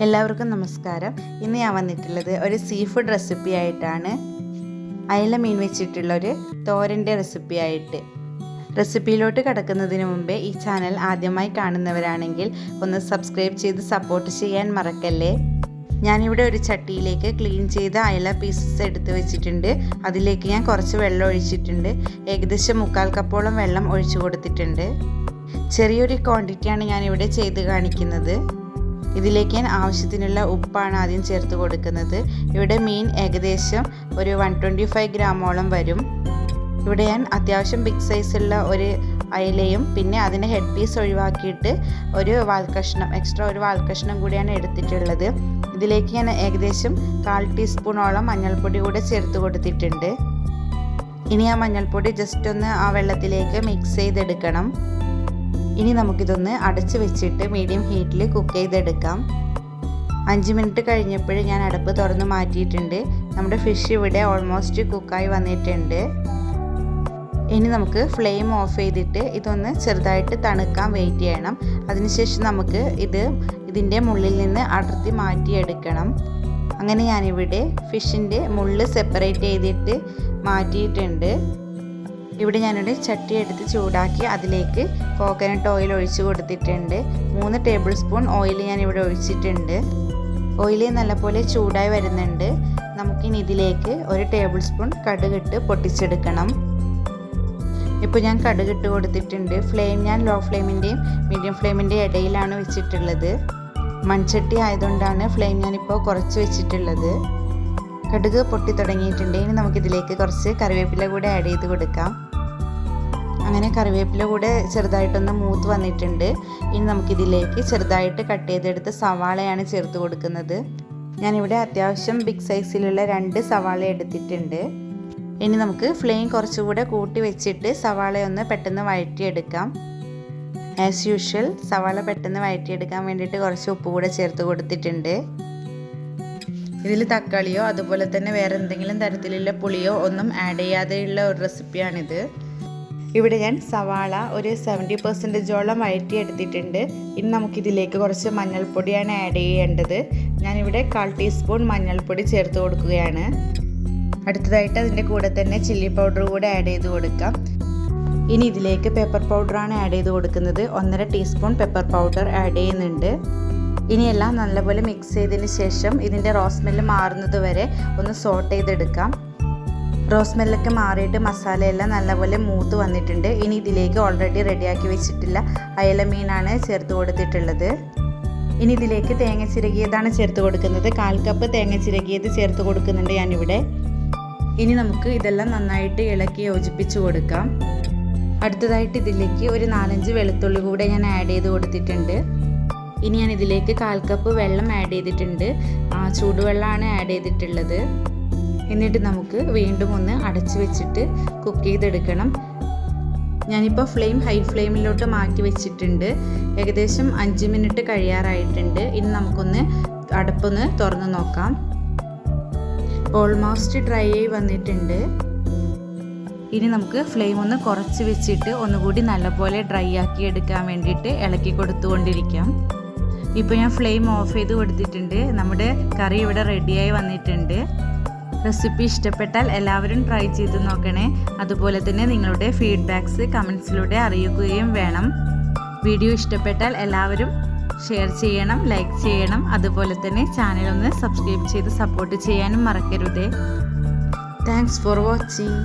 എല്ലാവർക്കും നമസ്കാരം. ഇന്ന് ഞാൻ വന്നിട്ടുള്ളത് ഒരു സീ ഫുഡ് റെസിപ്പി ആയിട്ടാണ്. അയല മീൻ വെച്ചിട്ടുള്ള ഒരു തോരന്റെ റെസിപ്പി ആയിട്ട്. റെസിപ്പിയിലോട്ട് കിടക്കുന്നതിന് മുമ്പേ ഈ ചാനൽ ആദ്യമായി കാണുന്നവരാണെങ്കിൽ ഒന്ന് സബ്സ്ക്രൈബ് ചെയ്ത് സപ്പോർട്ട് ചെയ്യാൻ മറക്കല്ലേ? ഞാനിവിടെ ഒരു ചട്ടിയിലേക്ക് ക്ലീൻ ചെയ്ത അയല പീസസ് എടുത്ത് വെച്ചിട്ടുണ്ട്. അതിലേക്ക് ഞാൻ കുറച്ച് വെള്ളം ഒഴിച്ചിട്ടുണ്ട്. ഏകദേശം മുക്കാൽ കപ്പോളം വെള്ളം ഒഴിച്ചു കൊടുത്തിട്ടുണ്ട്. ചെറിയൊരു ക്വാണ്ടിറ്റിയാണ് ഞാനിവിടെ ചെയ്ത് കാണിക്കുന്നത്. ഇതിലേക്ക് ഞാൻ ആവശ്യത്തിനുള്ള ഉപ്പാണ് ആദ്യം ചേർത്ത് കൊടുക്കുന്നത്. ഇവിടെ മീൻ ഏകദേശം ഒരു വൺ ട്വന്റി ഫൈവ് ഗ്രാമോളം വരും. ഇവിടെ ഞാൻ അത്യാവശ്യം ബിഗ് സൈസുള്ള ഒരു അയലയും പിന്നെ അതിന്റെ ഹെഡ് പീസ് ഒഴിവാക്കിയിട്ട് ഒരു വാൽക്കഷ്ണം എക്സ്ട്രാ ഒരു വാൽക്കഷ്ണം കൂടിയാണ് എടുത്തിട്ടുള്ളത്. ഇതിലേക്ക് ഞാൻ ഏകദേശം കാൽ ടീസ്പൂണോളം മഞ്ഞൾപ്പൊടി കൂടെ ചേർത്ത് കൊടുത്തിട്ടുണ്ട്. ഇനി ആ മഞ്ഞൾപ്പൊടി ജസ്റ്റ് ഒന്ന് ആ വെള്ളത്തിലേക്ക് മിക്സ് ചെയ്തെടുക്കണം. ഇനി നമുക്കിതൊന്ന് അടച്ച് വെച്ചിട്ട് മീഡിയം ഹീറ്റിൽ കുക്ക് ചെയ്തെടുക്കാം. അഞ്ച് മിനിറ്റ് കഴിഞ്ഞപ്പോൾ ഞാൻ അടുപ്പ് തുറന്ന് മാറ്റിയിട്ടുണ്ട്. നമ്മുടെ ഫിഷ് ഇവിടെ ഓൾമോസ്റ്റ് കുക്കായി വന്നിട്ടുണ്ട്. ഇനി നമുക്ക് ഫ്ലെയിം ഓഫ് ചെയ്തിട്ട് ഇതൊന്ന് ചെറുതായിട്ട് തണുക്കാൻ വെയിറ്റ് ചെയ്യണം. അതിനുശേഷം നമുക്ക് ഇത് ഇതിന്റെ മുള്ളിൽ നിന്ന് അടർത്തി മാറ്റിയെടുക്കണം. അങ്ങനെ ഞാനിവിടെ ഫിഷിന്റെ മുള്ള് സെപ്പറേറ്റ് ചെയ്തിട്ട് മാറ്റിയിട്ടുണ്ട്. ഇവിടെ ഞാനൊരു ചട്ടി എടുത്ത് ചൂടാക്കി അതിലേക്ക് കോക്കനട്ട് ഓയിൽ ഒഴിച്ചു കൊടുത്തിട്ടുണ്ട്. മൂന്ന് ടേബിൾ സ്പൂൺ ഓയിൽ ഞാൻ ഇവിടെ ഒഴിച്ചിട്ടുണ്ട്. ഓയിൽ നല്ലപോലെ ചൂടായി വരുന്നുണ്ട്. നമുക്കിനി ഇതിലേക്ക് ഒരു ടേബിൾ സ്പൂൺ കടുകിട്ട് പൊട്ടിച്ചെടുക്കണം. ഇപ്പോൾ ഞാൻ കടുകിട്ട് കൊടുത്തിട്ടുണ്ട്. ഫ്ലെയിം ഞാൻ ലോ ഫ്ലെയിമിന്റെയും മീഡിയം ഫ്ലെയിമിന്റെയും ഇടയിലാണ് വെച്ചിട്ടുള്ളത്. മൺചട്ടി ആയതുകൊണ്ടാണ് ഫ്ലെയിം ഞാനിപ്പോൾ കുറച്ച് വെച്ചിട്ടുള്ളത്. കടുക് പൊട്ടി തുടങ്ങിയിട്ടുണ്ട്. ഇനി നമുക്കിതിലേക്ക് കുറച്ച് കറിവേപ്പില കൂടെ ആഡ് ചെയ്ത് കൊടുക്കാം. അങ്ങനെ കറിവേപ്പില കൂടെ ചെറുതായിട്ടൊന്ന് മൂത്ത് വന്നിട്ടുണ്ട്. ഇനി നമുക്കിതിലേക്ക് ചെറുതായിട്ട് കട്ട് ചെയ്തെടുത്ത് സവാളയാണ് ചേർത്ത് കൊടുക്കുന്നത്. ഞാനിവിടെ അത്യാവശ്യം ബിഗ് സൈസിലുള്ള രണ്ട് സവാള എടുത്തിട്ടുണ്ട്. ഇനി നമുക്ക് ഫ്ലെയിം കുറച്ചുകൂടെ കൂട്ടി വെച്ചിട്ട് സവാളയൊന്ന് പെട്ടെന്ന് വഴറ്റിയെടുക്കാം. ആസ് യൂഷ്വൽ സവാള പെട്ടെന്ന് വഴറ്റിയെടുക്കാൻ വേണ്ടിയിട്ട് കുറച്ച് ഉപ്പ് കൂടെ ചേർത്ത് കൊടുത്തിട്ടുണ്ട്. ഇതിൽ തക്കാളിയോ അതുപോലെ തന്നെ വേറെ എന്തെങ്കിലും തരത്തിലുള്ള പുളിയോ ഒന്നും ആഡ് ചെയ്യാതെയുള്ള ഒരു റെസിപ്പിയാണിത് ഇവിടെ ഞാൻ സവാള ഒരു സെവന്റി പെർസെന്റേജോളം വഴറ്റിയെടുത്തിട്ടുണ്ട് ഇനി നമുക്കിതിലേക്ക് കുറച്ച് മഞ്ഞൾപ്പൊടിയാണ് ആഡ് ചെയ്യേണ്ടത്. ഞാനിവിടെ കാൽ ടീസ്പൂൺ മഞ്ഞൾപ്പൊടി ചേർത്ത് കൊടുക്കുകയാണ്. അടുത്തതായിട്ട് അതിന്റെ കൂടെ തന്നെ ചില്ലി പൗഡർ കൂടെ ആഡ് ചെയ്ത് കൊടുക്കാം. ഇനി ഇതിലേക്ക് പെപ്പർ പൗഡറാണ് ആഡ് ചെയ്ത് കൊടുക്കുന്നത്. ഒന്നര ടീസ്പൂൺ പെപ്പർ പൗഡർ ആഡ് ചെയ്യുന്നുണ്ട്. ഇനിയെല്ലാം നല്ലപോലെ മിക്സ് ചെയ്തതിന് ശേഷം ഇതിന്റെ റോസ്മെല്ല് മാറുന്നത് വരെ ഒന്ന് സോട്ട് ചെയ്തെടുക്കാം. റോസ്മെല്ലൊക്കെ മാറിയിട്ട് മസാലയെല്ലാം നല്ലപോലെ മൂത്ത് വന്നിട്ടുണ്ട്. ഇനി ഇതിലേക്ക് ഓൾറെഡി റെഡിയാക്കി വെച്ചിട്ടില്ല അയല മീനാണ് ചേർത്ത് കൊടുത്തിട്ടുള്ളത്. ഇനി ഇതിലേക്ക് തേങ്ങ ചിരകിയതാണ് ചേർത്ത് കൊടുക്കുന്നത്. കാൽ കപ്പ് തേങ്ങ ചിരകിയത് ചേർത്ത് കൊടുക്കുന്നുണ്ട് ഞാനിവിടെ. ഇനി നമുക്ക് ഇതെല്ലാം നന്നായിട്ട് ഇളക്കി യോജിപ്പിച്ച് കൊടുക്കാം. അടുത്തതായിട്ട് ഇതിലേക്ക് ഒരു നാലഞ്ച് വെളുത്തുള്ളി കൂടെ ഞാൻ ആഡ് ചെയ്ത് കൊടുത്തിട്ടുണ്ട്. ഇനി ഞാൻ ഇതിലേക്ക് കാൽ കപ്പ് വെള്ളം ആഡ് ചെയ്തിട്ടുണ്ട്. ആ ചൂടുവെള്ളമാണ് ആഡ് ചെയ്തിട്ടുള്ളത്. എന്നിട്ട് നമുക്ക് വീണ്ടും ഒന്ന് അടച്ചു വെച്ചിട്ട് കുക്ക് ചെയ്തെടുക്കണം. ഞാനിപ്പോൾ ഫ്ലെയിം ഹൈ ഫ്ലെയിമിലോട്ട് മാറ്റി വെച്ചിട്ടുണ്ട്. ഏകദേശം അഞ്ച് മിനിറ്റ് കഴിയാറായിട്ടുണ്ട്. ഇനി നമുക്കൊന്ന് അടുപ്പൊന്ന് തുറന്ന് നോക്കാം. ഓൾമോസ്റ്റ് ഡ്രൈ ആയി വന്നിട്ടുണ്ട്. ഇനി നമുക്ക് ഫ്ലെയിം ഒന്ന് കുറച്ച് വെച്ചിട്ട് ഒന്നുകൂടി നല്ലപോലെ ഡ്രൈ ആക്കി എടുക്കാൻ വേണ്ടിയിട്ട് ഇളക്കി കൊടുത്തുകൊണ്ടിരിക്കാം. ഇപ്പോൾ ഞാൻ ഫ്ലെയിം ഓഫ് ചെയ്ത് കൊടുത്തിട്ടുണ്ട്. നമ്മുടെ കറി ഇവിടെ റെഡിയായി വന്നിട്ടുണ്ട്. റെസിപ്പി ഇഷ്ടപ്പെട്ടാൽ എല്ലാവരും ട്രൈ ചെയ്ത് നോക്കണേ. അതുപോലെ തന്നെ നിങ്ങളുടെ ഫീഡ്ബാക്ക്സ് കമൻസിലൂടെ അറിയിക്കുകയും വേണം. വീഡിയോ ഇഷ്ടപ്പെട്ടാൽ എല്ലാവരും ഷെയർ ചെയ്യണം ലൈക്ക് ചെയ്യണം. അതുപോലെ തന്നെ ചാനൽ ഒന്ന് സബ്സ്ക്രൈബ് ചെയ്ത് സപ്പോർട്ട് ചെയ്യാനും മറക്കരുതേ. Thanks for watching